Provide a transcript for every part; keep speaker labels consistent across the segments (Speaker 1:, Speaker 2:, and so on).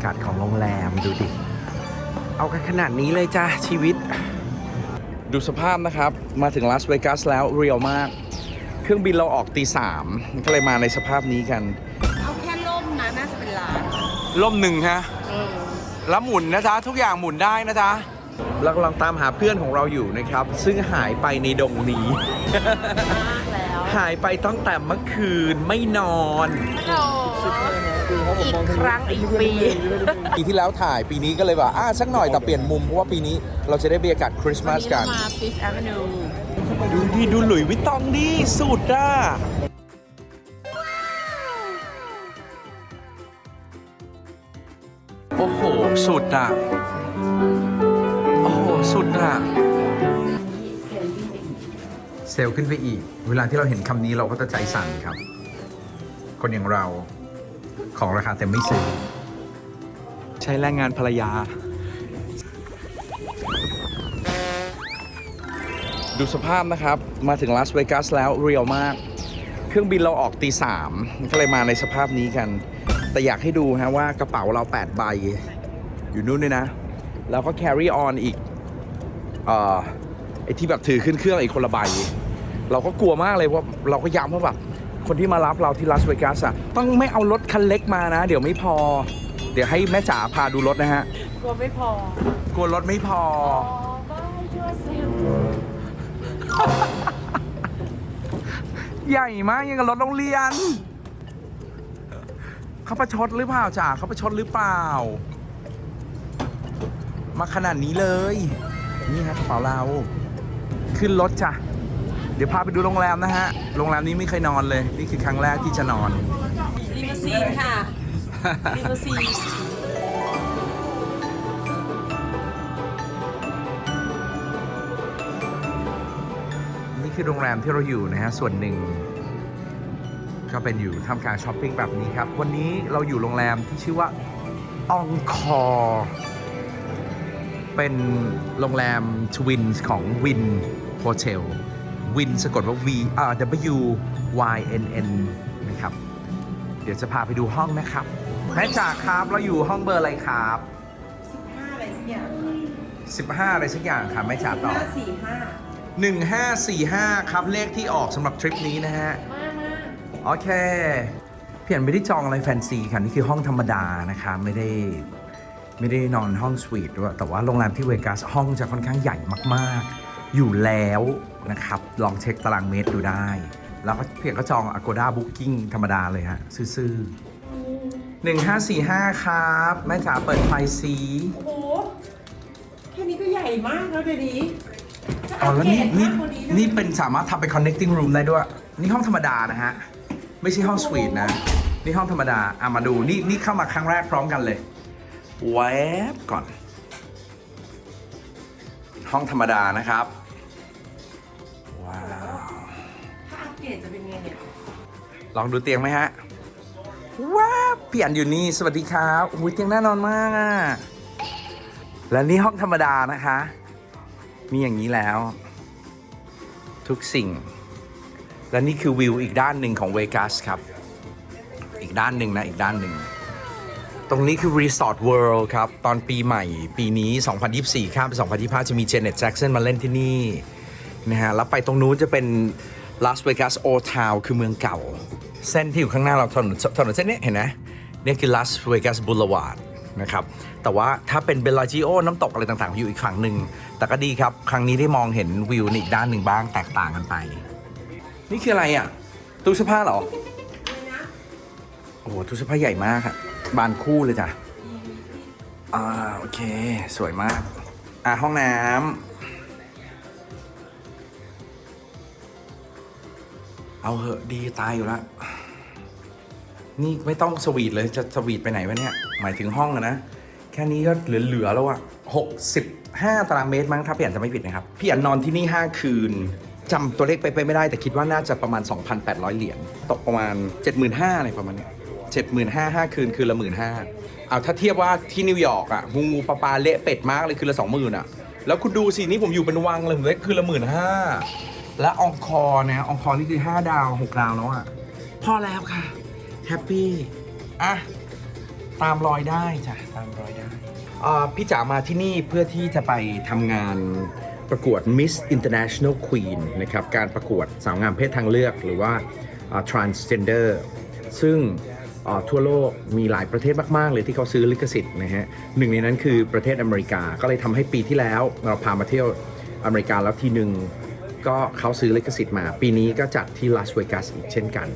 Speaker 1: ากาศของโรงแรมดูดิ เอากันขนาดนี้เลยจ้าชีวิต ดูสภาพนะครับ มาถึงลาสเวกัสแล้วเรียวมาก เครื่องบินเราออกตีสามก็เลยมาในสภาพนี้กัน
Speaker 2: เอาแค่ล่มนะน่าจะเป็นล้าน
Speaker 1: ล่มหนึ่งฮะ
Speaker 2: เออ
Speaker 1: แล้วหมุนนะจ๊ะ ทุกอย่างหมุนได้นะจ๊ะเรากำลังตามหาเพื่อนของเราอยู่นะครับ ซึ่งหายไปในดงนี้
Speaker 2: มากแล้ว
Speaker 1: หายไปตั้งแต่เมื่อคืนไม่นอน
Speaker 2: โอ้ อีกครั้งอีกปี
Speaker 1: ปีที่แล้วถ่ายปีนี้ก็เลยว่าอะสักหน่อยแต่เปลี่ยนมุมเพราะว่าปีนี้เราจะได้บรรยากาศคริสต์มาสกัน
Speaker 2: วันนี้เรามา Fifth Avenue
Speaker 1: ดูดิดูหลุยส์วิตตองดิสุดอะโอ้โห สุดอะ โอ้โห สุดอะ เซลล์ขึ้นไปอีก เวลาที่เราเห็นคำนี้เราก็จะใจสั่นครับ คนอย่างเรา ของราคาเต็มไม่ซื้อ ใช้แรงงานภรรยา ดูสภาพนะครับ มาถึงลาสเวกัสแล้วเรียวมาก เครื่องบินเราออกตีสามก็เลยมาในสภาพนี้กัน แต่อยากให้ดูฮะว่ากระเป๋าเรา 8 ใบ อยู่นู่นด้วยนะ แล้วก็ carry on อีกเอ่อไอที่แบบถือขึ้นเครื่องอีกคนละใบ เราก็กลัวมากเลยว่าเราก็ย้ำว่าแบบ คนที่มารับเราที่ลาสเวกัสอะต้องไม่เอารถคันเล็กมานะ เดี๋ยวไม่พอ เดี๋ยวให้แม่จ๋าพาดูรถนะฮะ
Speaker 2: กลัวไม่พอก
Speaker 1: ลัวรถไม่พอ
Speaker 2: อ๋อบ้าช่วยเซลล์
Speaker 1: ใหญ่มากยังกับรถโรงเรียนเขาประชดหรือเปล่าจ๋าเขาประชดหรือเปล่า มาขนาดนี้เลย นี่ฮะกระเป๋าเรา ขึ้นรถจ้ะเดี๋ยวพาไปดูโรงแรมนะฮะ โรงแรมนี้ไม่เคยนอนเลย นี่คือครั้งแรกที่จะนอน
Speaker 2: ลิมูซีนค่ะลิมูซีน
Speaker 1: นี่คือโรงแรมที่เราอยู่นะฮะ ส่วนหนึ่ง ก็เป็นอยู่ทำการช้อปปิ้งแบบนี้ครับ วันนี้เราอยู่โรงแรมที่ชื่อว่าองคอร์เป็นโรงแรมทวินส์ของวินโฮเทล วินสะกดว่า V R W Y N N นะครับ เดี๋ยวจะพาไปดูห้องนะครับ แม่จ๋าครับเราอยู่ห้องเบอร์อะไรครับ
Speaker 2: ห้าอะไรสักอย่าง
Speaker 1: 15 อะไรสักอย่างครับแม่จ๋าตอบ
Speaker 2: ห้าสี่ห้า
Speaker 1: 1545 ครับเลขที่ออกสำหรับทริปนี้นะฮะ
Speaker 2: มากมาก
Speaker 1: โอเค เพียนไม่ได้จองอะไรแฟนซีค่ะ นี่คือห้องธรรมดานะคะ ไม่ได้ไม่ได้นอนห้องสวีทด้วยแต่ว่าโรงแรมที่เวกัสห้องจะค่อนข้างใหญ่มากๆ อยู่แล้วนะครับ ลองเช็คตารางเมตรดูได้ แล้วก็เพียงก็จอง Agoda Booking ธรรมดาเลยฮะ ซื่อๆ1545 ครับ แม่จ๋าเปิดไฟสี
Speaker 2: โอ้โห แค่นี้ก็ใหญ่มากแล้วเดี๋ยวนี้
Speaker 1: อ๋อแล้วนี่นี่
Speaker 2: ถ้าอัปเกรดมากกว่าะ
Speaker 1: นี่เป็นสามารถทำเป็น connecting room ได้ด้วย นี่ห้องธรรมดานะฮะ ไม่ใช่ห้องสวีทนะ นี่ห้องธรรมดาอะมาดูนี่นี่เข้ามาครั้งแรกพร้อมกันเลย แวบก่อน ห้องธรรมดานะครับ
Speaker 2: เจะเป็นไงเนี่ย
Speaker 1: ลองดูเตียงไหมฮะ ว้าวเปลี่ยนอยู่นี่ สวัสดีครับอุ้ยเตียงน่านอนมากอะและนี่ห้องธรรมดานะคะ มีอย่างนี้แล้ว ทุกสิ่ง และนี่คือวิวอีกด้านหนึ่งของเวกัสครับ อีกด้านหนึ่งนะ อีกด้านหนึ่ง ตรงนี้คือ Resort World ครับ ตอนปีใหม่ปีนี้ 2024 ข้ามไป2025 จะมีเจเน็ตแจ็กสันมาเล่นที่นี่นะฮะ แล้วไปตรงนู้นจะเป็น Las Vegas Old Town คือเมืองเก่า เส้นที่อยู่ข้างหน้าเราถนนถนนเส้นนี้เห็นไหมเนี่ยคือ Las Vegas Boulevard นะครับ แต่ว่าถ้าเป็นเบลลาจิโอ น้ำตกอะไรต่างๆ อยู่อีกฝั่งหนึ่ง แต่ก็ดีครับ ครั้งนี้ได้มองเห็นวิวในอีกด้านหนึ่งบ้างแตกต่างกันไป นี่คืออะไรอะ ตู้เสื้อผ้าเหรอ โอ้โห ตู้เสื้อผ้าใหญ่มากอะบานคู่เลยจ้ะ อ่า โอเค สวยมาก อะห้องน้ำ เอาเหอะดีตายอยู่ล้วนี่ไม่ต้องสวีทเลยจะสวีทไปไหนวะเนี่ย หมายถึงห้องอะนะ แค่นี้ก็เหลือๆแล้วอะ65ตารางเมตรมั้งถ้าพี่อันจะไม่ผิดนะครับ พี่อันนอนที่นี่ 5 คืนจำตัวเลขไปไปไม่ได้แต่คิดว่าน่าจะประมาณ 2,800 เหรียญตกประมาณ 75,000อะไรประมาณเนี้ย75,000 5คืนคืนละ 15,000เอาถ้าเทียบว่าที่นิวยอร์กอะงูงูปลาปลาเละเป็ดมากเลยคืนละ 20,000อะแล้วคุณดูสินี่ผมอยู่เป็นวังเลยผมได้คืนละ 15,000 และอองคอร์นะอองคอร์นี่คือ 5 ดาว 6 ดาวแล้วอะพอแล้วค่ะ แฮปปี้ อะ ตามรอยได้จ้ะ ตามรอยได้อ่าพี่จ๋ามาที่นี่เพื่อที่จะไปทำงานประกวด Miss International Queen นะครับ การประกวดสาวงามเพศทางเลือกหรือว่า transgender ซึ่งทั่วโลกมีหลายประเทศมาก ๆ เลยที่เขาซื้อลิขสิทธิ์นะฮะหนึ่งในนั้นคือประเทศอเมริกาก็เลยทำให้ปีที่แล้วเราพามาเที่ยวอเมริกาแล้วทีหนึ่ง ก็เขาซื้อลิขสิทธิ์มา ปีนี้ก็จัดที่ลาสเวกัสอีกเช่นกัน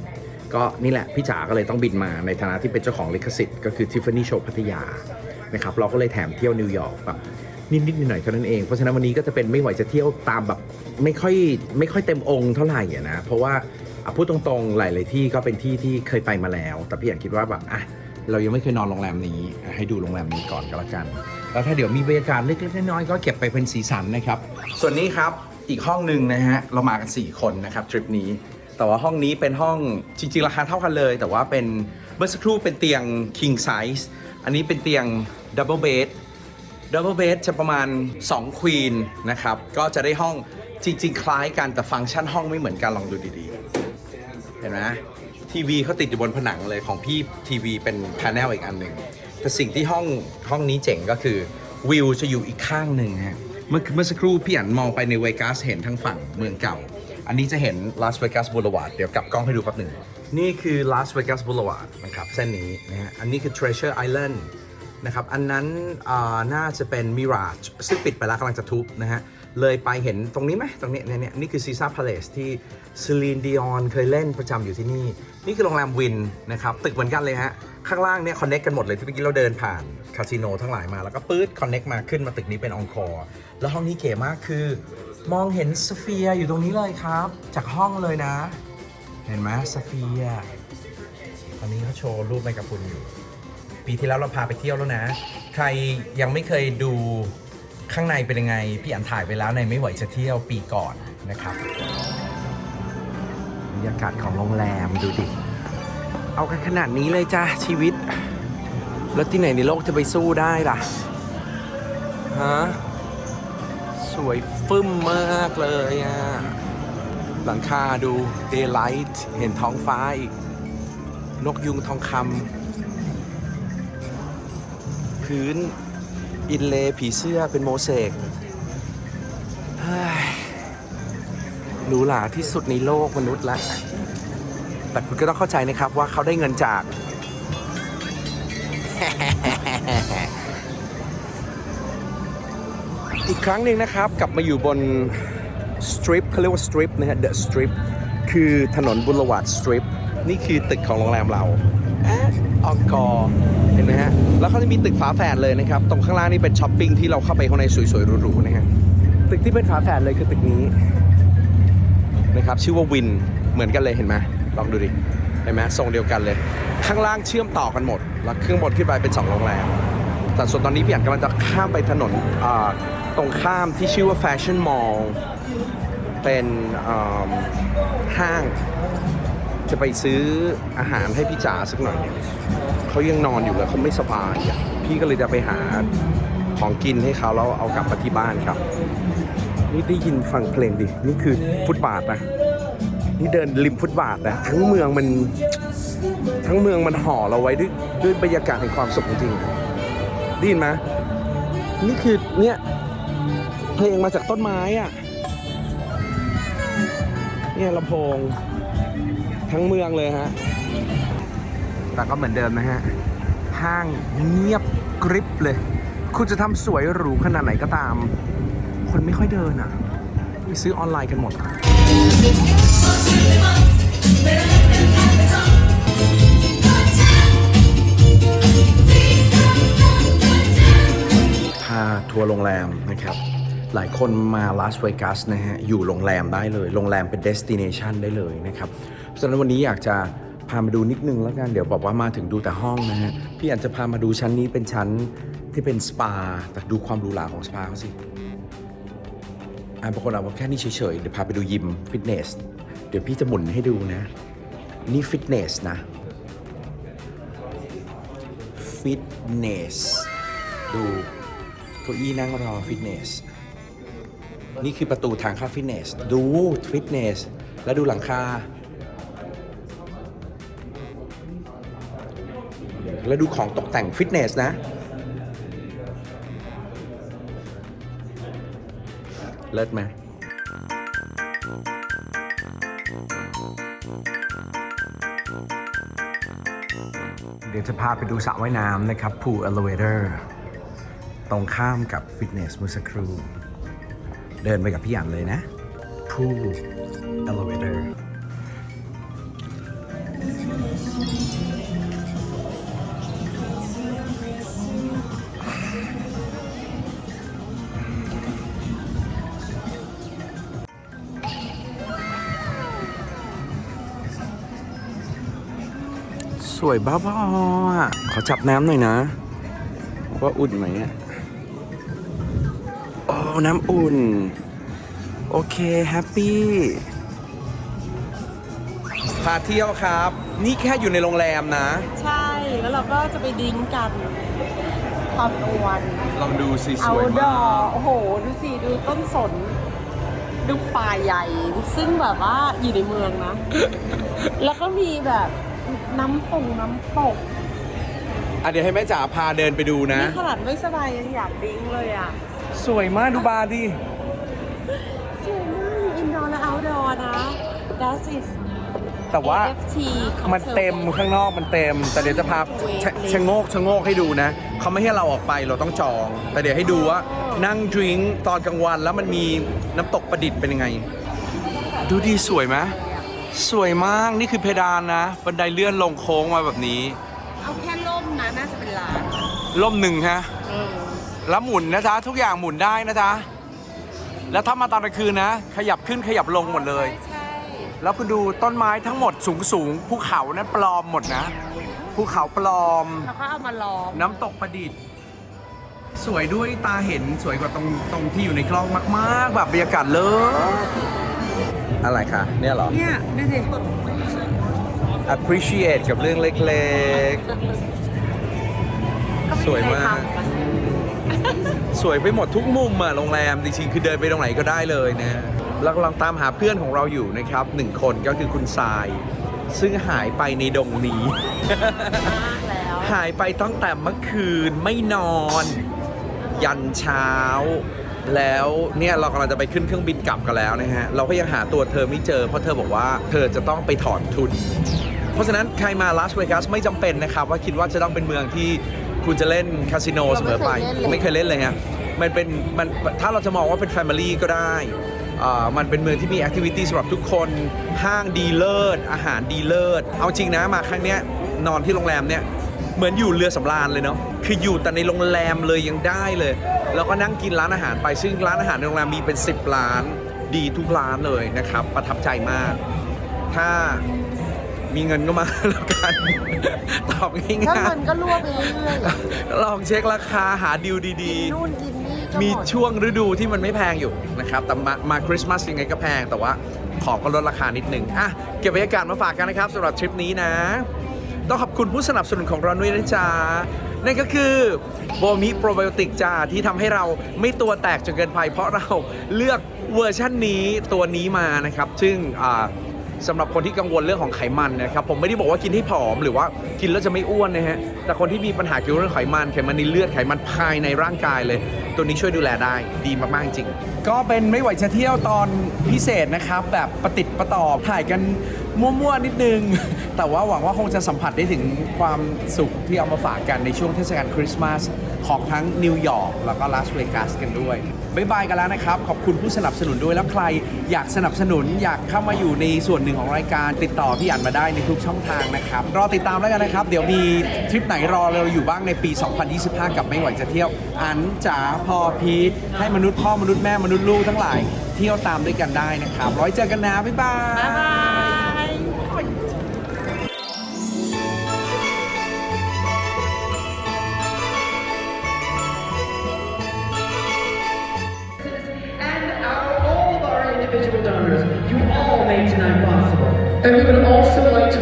Speaker 1: ก็นี่แหละพี่จ๋าก็เลยต้องบินมาในฐานะที่เป็นเจ้าของลิขสิทธิ์ก็คือ Tiffany Show พัทยานะครับเราก็เลยแถมเที่ยวนิวยอร์กแบบนิดๆหน่อยๆเท่านั้นเอง เพราะฉะนั้นวันนี้ก็จะเป็นไม่ไหวจะเที่ยวตามแบบไม่ค่อยไม่ค่อยเต็มองค์เท่าไหร่นะ เพราะว่าพูดตรงๆหลายๆที่ก็เป็นที่ที่เคยไปมาแล้ว แต่พี่อยากคิดว่าแบบอะเรายังไม่เคยนอนโรงแรมนี้ ให้ดูโรงแรมนี้ก่อนก็แล้วกัน แล้วถ้าเดี๋ยวมีบรรยากาศเล็กๆน้อยๆก็เก็บไปเป็นสีสันนะครับ ส่วนนี้ครับ อีกห้องหนึ่งนะฮะ เรามากัน 4 คนนะครับทริปนี้ แต่ว่าห้องนี้เป็นห้องจริงๆ ราคาเท่ากันเลย แต่ว่าเป็นเมื่อสักครู่เป็นเตียง king size อันนี้เป็นเตียง double bed double bed จะประมาณ 2 queen นะครับ ก็จะได้ห้องจริง ๆ คล้ายกันแต่ฟังก์ชันห้องไม่เหมือนกันลองดูดีๆ เห็นไหมทีวีเขาติดอยู่บนผนังเลยของพี่ทีวีเป็นพา n นลอีกอันหนึ่งแต่สิ่งที่ห้องห้องนี้เจ๋งก็คือวิวจะอยู่อีกข้างหนึ่งฮะ เมื่อเมื่อสักครู่พี่อันมองไปในเวกัสเห็นทั้งฝั่งเมืองเก่า อันนี้จะเห็นลาสเวกัสบู l วา a ดเดี๋ยวกลับกล้องให้ดูแป๊บหนึ่ง นี่คือลาสเวกัสบู l วา a ดนะครับเส้นนี้นะฮะอันนี้คือ Treasure Island นะครับอันนั้นน่าจะเป็น Mirage ซึ่งปิดไปแล้วกำลังจะทุบนะฮะ เลยไปเห็นตรงนี้ไหมตรงนี้เนี่ยเนี่ยนี่คือซีซ่าพาเลสที่ซ e ลีนดิออนเคยเล่นประจำอยู่ที่นี่ นี่คือโรงแรมวินนะครับ ตึกเหมือนกันเลยฮะ ข้างล่างเนี่ยคอนเน็กกันหมดเลยที่เมื่อกี้เราเดินผ่านคาสิโนทั้งหลายมาแล้วก็ปื๊ดคอนเน็กมาขึ้นมาตึกนี้เป็นองคอร์แล้วห้องนี้เก๋มากคือ มองเห็นสเฟียร์อยู่ตรงนี้เลยครับ จากห้องเลยนะ เห็นไหมสเฟียร์ตอนนี้เขาโชว์รูปไมกับคุณอยู่ ปีที่แล้วเราพาไปเที่ยวแล้วนะ ใครยังไม่เคยดูข้างในเป็นยังไง พี่อันถ่ายไปแล้วในไม่ไหวจะเที่ยวปีก่อนนะครับบรรยากาศของโรงแรมดูดิ เอากันขนาดนี้เลยจ้าชีวิต แล้วที่ไหนในโลกจะไปสู้ได้ล่ะ ฮะ สวยฟึ่มมากเลยอะ หลังคาดู daylight เห็นท้องฟ้าอีก นกยุงทองคำพื้นอินเลผีเสื้อเป็นโมเสกเฮ้หรูหราที่สุดในโลกมนุษย์ละ แต่คุณก็ต้องเข้าใจนะครับว่าเขาได้เงินจาก อีกครั้งหนึ่งนะครับกลับมาอยู่บนสตริปเขาเรียกว่าสตริปนะฮะ The Strip คือถนนบุรวาดสตริปนี่คือตึกของโรงแรมเราแอออกกอเห็นไหมฮะ แล้วเขาจะมีตึกฝาแฝดเลยนะครับ ตรงข้างล่างนี่เป็นช้อปปิ้งที่เราเข้าไปข้างในสวยๆหรูๆนะฮะ ตึกที่เป็นฝาแฝดเลยคือตึกนี้นะครับ ชื่อว่าวิน เหมือนกันเลยเห็นไหม ลองดูดิเห็นไหมทรงเดียวกันเลย ข้างล่างเชื่อมต่อกันหมด แล้วข้างบนขึ้นไปเป็นสองโรงแรมแต่ส่วนตอนนี้พี่อันกำลังจะข้ามไปถนนตรงข้ามที่ชื่อว่า Fashion Mall เป็นห้าง จะไปซื้ออาหารให้พี่จ๋าสักหน่อยเนี่ยเขายังนอนอยู่เลยเขาไม่สบายพี่ก็เลยจะไปหาของกินให้เขาแล้วเอากลับมาที่บ้านครับ นี่ได้ยินฟังเพลงดิ นี่คือฟุตบาทนะ นี่เดินริมฟุตบาทนะทั้งเมืองมันทั้งเมืองมันห่อเราไว้ด้วยด้วยบรรยากาศแห่งความสุขจริงๆได้ยินไหมนี่คือเนี่ยเพลงมาจากต้นไม้อะเนี่ยลำโพง ทั้งเมืองเลยฮะ แต่ก็เหมือนเดิมนะฮะ ห้างเงียบกริบเลย คุณจะทำสวยหรูขนาดไหนก็ตาม คนไม่ค่อยเดินอะ ไปซื้อออนไลน์กันหมด พาทัวร์โรงแรมนะครับ หลายคนมาลาสเวกัสนะฮะ อยู่โรงแรมได้เลย โรงแรมเป็นเดสติเนชันได้เลยนะครับ เพราะฉะนั้นวันนี้อยากจะพามาดูนิดนึงแล้วกัน เดี๋ยวบอกว่ามาถึงดูแต่ห้องนะฮะ พี่อาจจะพามาดูชั้นนี้เป็นชั้นที่เป็นสปา แต่ดูความหรูหราของสปาเขาสิ อ่าบางคนเอาแค่นี้เฉยๆเดี๋ยวพาไปดูยิมฟิตเนส เดี๋ยวพี่จะหมุนให้ดูนะ นี่ฟิตเนสนะ ฟิตเนส ดูเก้าอี้นั่งรอฟิตเนส นี่คือประตูทางเข้าฟิตเนส ดูฟิตเนส แล้วดูหลังคา แล้วดูของตกแต่งฟิตเนสนะ เลิศไหมเดี๋ยวจะพาไปดูสระว่ายน้ำนะครับ Pool Elevator ตรงข้ามกับฟิตเนสเมื่อสักครู่เดินไปกับพี่หยันเลยนะ Pool Elevator วยบ้าบออะขอจับน้ำหน่อยนะ ว่าอุ่นไหมอะโอ้น้ำอุ่น โอเค แฮปปี้พาเที่ยวครับ นี่แค่อยู่ในโรงแรมนะ
Speaker 2: ใช่ แล้วเราก็จะไปดิ้งกันตอนกลางวัน
Speaker 1: ลองดูสิส
Speaker 2: เอา
Speaker 1: วย
Speaker 2: ด
Speaker 1: มา
Speaker 2: อกโอ้โห ดูสิ ดูต้นสน ดูป่าใหญ่ ซึ่งแบบว่าอยู่ในเมืองนะ แล้วก็มีแบบ น้ำปงน้ำตก
Speaker 1: อะเดี๋ยวให้แม่จ๋าพาเดินไปดูนะ
Speaker 2: นี่ขนาดไม่สบายยังอยากดิ้งเลยอะ
Speaker 1: สวยมากดูบาร์ดิ
Speaker 2: สวยมากอินดอร์และเอาท์ดอร์นะ That is
Speaker 1: แต่ว่า
Speaker 2: AFT
Speaker 1: มันเต็มข้างนอกมันเต็ม แต่เดี๋ยวจะพาชะชะโงกชะโงกให้ดูนะ เขาไม่ให้เราออกไปเราต้องจอง แต่เดี๋ยวให้ดูว่านั่งดริงก์ตอนกลางวันแล้วมันมีน้ำตกประดิษฐ์เป็นยังไง ดูดีสวยไหม สวยมากนี่คือเพดานนะ บันไดเลื่อนลงโค้งมาแบบนี้
Speaker 2: เอาแค่ล่มนะน่าจะเป็นล้าน
Speaker 1: ล่มหนึ่งฮะ
Speaker 2: เออ
Speaker 1: แล้วหมุนนะจ๊ะทุกอย่างหมุนได้นะจ๊ะแล้วถ้ามาตอนกลางคืนนะ ขยับขึ้นขยับลงหมดเลย
Speaker 2: ใช่
Speaker 1: แล้วคุณดูต้นไม้ทั้งหมดสูงสูงๆภูเขานั้นปลอมหมดนะภูเขาปลอม
Speaker 2: แล้วก็เอามาล้อม
Speaker 1: น้ำตกประดิษฐ์ สวยด้วยตาเห็นสวยกว่าตรงตรงที่อยู่ในกล้องมาก ๆ แบบบรรยากาศเลย อะไรคะเนี่ยเหรอ
Speaker 2: เนี่ยดูสิ
Speaker 1: appreciate กับเรื่องเล็ก
Speaker 2: ก็ไส
Speaker 1: วยมาก
Speaker 2: ใครทำนะ
Speaker 1: ๆสวยไปหมดทุกมุมอะโรงแรมจริงๆคือเดินไปตรงไหนก็ได้เลยนะเรากำลังตามหาเพื่อนของเราอยู่นะครับหนึ่งคนก็คือคุณทราย ซึ่งหายไปในดงนี้
Speaker 2: มากแล้ว
Speaker 1: หายไปตั้งแต่เมื่อคืนไม่นอน ยันเช้า แล้วเนี่ยเรากำลังจะไปขึ้นเครื่องบินกลับกันแล้วนะฮะ เราก็ยังหาตัวเธอไม่เจอ เพราะเธอบอกว่าเธอจะต้องไปถอนทุน เพราะฉะนั้นใครมาลาสเวกัสไม่จำเป็นนะครับว่าคิดว่าจะต้องเป็นเมืองที่คุณจะเล่นคาสิโนเสมอไปไม่เคยเล่นเลยฮะ มันเป็นมันถ้าเราจะมองว่าเป็นแฟมิลี่ก็ได้อ่ามันเป็นเมืองที่มีแอคทิวิตี้สำหรับทุกคน ห้างดีเลิศ อาหารดีเลิศ เอาจริงนะมาครั้งเนี้ยนอนที่โรงแรมเนี่ย เหมือนอยู่เรือสำราญเลยเนาะคืออยู่แต่ในโรงแรมเลยยังได้เลย แล้วก็นั่งกินร้านอาหารไปซึ่งร้านอาหารในโรงแรมมีเป็น 10 ร้าน ดีทุกร้านเลยนะครับ ประทับใจมาก ถ้ามีเงินก็มาแล้วกัน ตอบง่
Speaker 2: ถ้าา
Speaker 1: ย
Speaker 2: มันก็รั่วไปเรื่อย
Speaker 1: ๆลองเช็คราคาหาดีลดี
Speaker 2: ๆนู่นกินนี่ก็
Speaker 1: ๆมี
Speaker 2: หด
Speaker 1: ช่วงฤดูที่มันไม่แพงอยู่นะครับ แต่มามาคริสต์มาสยังไงก็แพง แต่ว่าของก็ลดราคานิดหนึ่งอะเก็บบรรยากาศมาฝากกันนะครับสำหรับทริปนี้นะ ต้องขอบคุณผู้สนับสนุนของเราด้วยนะจ๊ะนั่นก็คือโบมิโปรไบโอติกจ้าที่ทำให้เราไม่ตัวแตกจนเกินไปเพราะเราเลือกเวอร์ชั่นนี้ตัวนี้มานะครับ ซึ่งอ่าสำหรับคนที่กังวลเรื่องของไขมันนะครับผมไม่ได้บอกว่ากินให้ผอมหรือว่ากินแล้วจะไม่อ้วนนะฮะแต่คนที่มีปัญหาเกี่ยวกับเรื่องไขมันไขมันในเลือดไขมันภายในร่างกายเลย ตัวนี้ช่วยดูแลได้ดีมากๆจริง ก็เป็นไม่ไหวจะเที่ยวตอนพิเศษนะครับ แบบประติดประต่อถ่ายกัน มั่วๆนิดนึง แต่ว่าหวังว่าคงจะสัมผัสได้ถึงความสุขที่เอามาฝากกันในช่วงเทศกาลคริสต์มาสของทั้งนิวยอร์กแล้วก็ลาสเวกัสกันด้วยบายบายกันแล้วนะครับ ขอบคุณผู้สนับสนุนด้วยแล้วใครอยากสนับสนุนอยากเข้ามาอยู่ในส่วนหนึ่งของรายการติดต่อพี่อันมาได้ในทุกช่องทางนะครับ รอติดตามแล้วกันนะครับ เดี๋ยวมีทริปไหนรอเราอยู่บ้างในปี 2025 กับไม่ไหวจะเที่ยว อันจ๋าพอพีทให้มนุษย์พ่อมนุษย์แม่มนุษย์ลูกทั้งหลายเที่ยวตามด้วยกันได้นะครับร้อยเจอกันนะบ๊ายบาย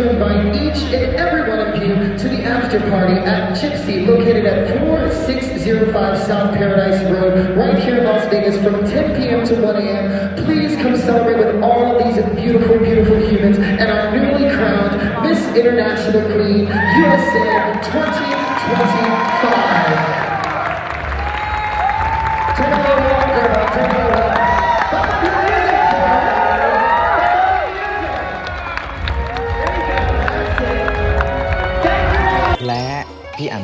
Speaker 3: to invite each and every one of you to the after party at Gypsy, located at 4605 South Paradise Road, right here in Las Vegas from 10 p.m. to 1 a.m. Please come celebrate with all of these beautiful, beautiful humans and our newly crowned Miss International Queen USA 2025.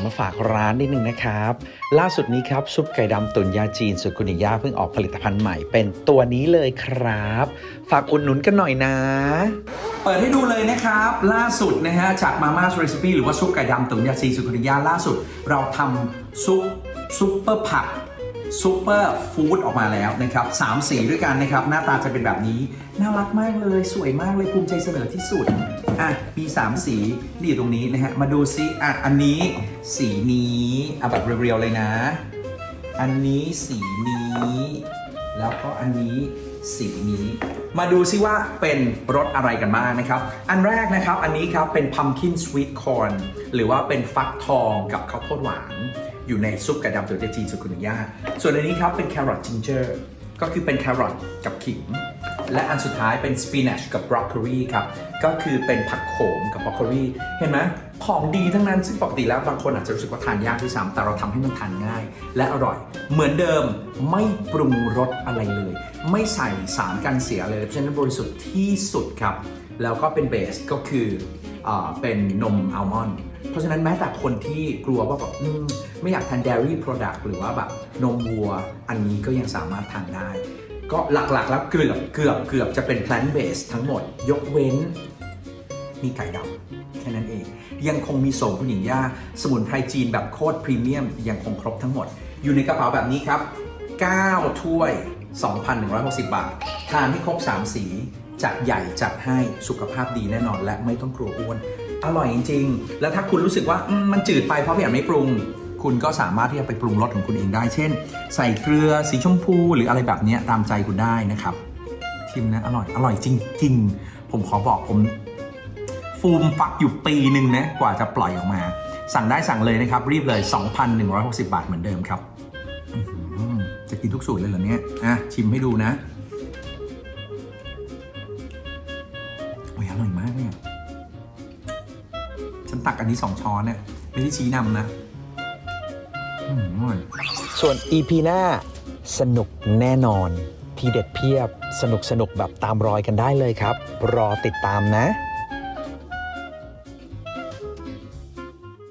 Speaker 1: มาฝากร้านนิดนึงนะครับ ล่าสุดนี้ครับซุปไก่ดำตุ๋นยาจีนสุกุนิยาเพิ่งออกผลิตภัณฑ์ใหม่เป็นตัวนี้เลยครับ ฝากอุดหนุนกันหน่อยนะ เปิดให้ดูเลยนะครับ ล่าสุดนะฮะจากมาม่าเรซิปี้หรือว่าซุปไก่ดำตุ๋นยาจีนสุกุนิยาล่าสุด เราทำซุปซุปเปอร์ผักซูเปอร์ฟู้ดออกมาแล้วนะครับสามสีด้วยกันนะครับ หน้าตาจะเป็นแบบนี้ น่ารักมากเลย สวยมากเลยภูมิใจเสนอที่สุด อะมี 3 สีนี่อยู่ตรงนี้นะฮะ มาดูซิอะอันนี้สีนี้เอาแบบเรียวๆเลยนะ อันนี้สีนี้ แล้วก็อันนี้สีนี้ มาดูซิว่าเป็นรสอะไรกันบ้างนะครับ อันแรกนะครับอันนี้ครับเป็น pumpkin sweet corn หรือว่าเป็นฟักทองกับข้าวโพดหวาน อยู่ในซุปไก่ดำตัวเจจีนสุกุนย่าส่วนอันนี้ครับเป็นแครอทจิงเจอร์ก็คือเป็นแครอทกับขิง และอันสุดท้ายเป็นสปินัชกับบรอกโคลีครับ ก็คือเป็นผักโขมกับบรอกโคลีเห็นไหมของดีทั้งนั้นซึ่งปกติแล้วบางคนอาจจะรู้สึกว่าทานยากด้วยซ้ำแต่เราทำให้มันทานง่าย และอร่อย เหมือนเดิมไม่ปรุงรสอะไรเลย ไม่ใส่สารกันเสียเลยเพราะฉะนั้นบริสุทธิ์ที่สุดครับ แล้วก็เป็นเบสก็คืออเป็นนมอัลมอนด์เพราะฉะนั้นแม้แต่คนที่กลัวว่าแบบไม่อยากทาน dairy product หรือว่าแบบนมวัว อันนี้ก็ยังสามารถทานได้ ก็หลักๆแล้วเกือบเกือบเกือบจะเป็น plant based ทั้งหมด ยกเว้น มีไก่ดำแค่นั้นเอง ยังคงมีโสมคุณหญิงย่า สมุนไพรจีนแบบโคตรพรีเมียม ยังคงครบทั้งหมด อยู่ในกระเป๋าแบบนี้ครับ 9 ถ้วย 2,160 บาท ทานให้ครบ 3 สีจัดใหญ่จัดให้สุขภาพดีแน่นอนและไม่ต้องกลัวอ้วน อร่อยจริง ๆ แล้วถ้าคุณรู้สึกว่ามมันจืดไปเพราะพี่อ่านไม่ปรุง คุณก็สามารถที่จะไปปรุงรสของคุณเองได้ เช่น ใส่เกลือสีชมพูหรืออะไรแบบนี้ตามใจคุณได้นะครับชิมนะอร่อยอร่อยจริง ๆ ผมขอบอกผมฟูมฟักอยู่ปีหนึ่งนะกว่าจะปล่อยออกมา สั่งได้สั่งเลยนะครับ รีบเลย 2,160 บาทเหมือนเดิมครับจะกินทุกสูตรเลยเหรอเนี่ยอะชิมให้ดูนะโอ้ยอร่อยมากเนี่ยฉันตักอันนี้2ช้อนเนี่ยไม่ได้ชี้นำนะ่อย
Speaker 4: ส่วน EP หน้าสนุกแน่นอน ทีเด็ดเพียบสนุกสนุกแบบตามรอยกันได้เลยครับ รอติดตามนะ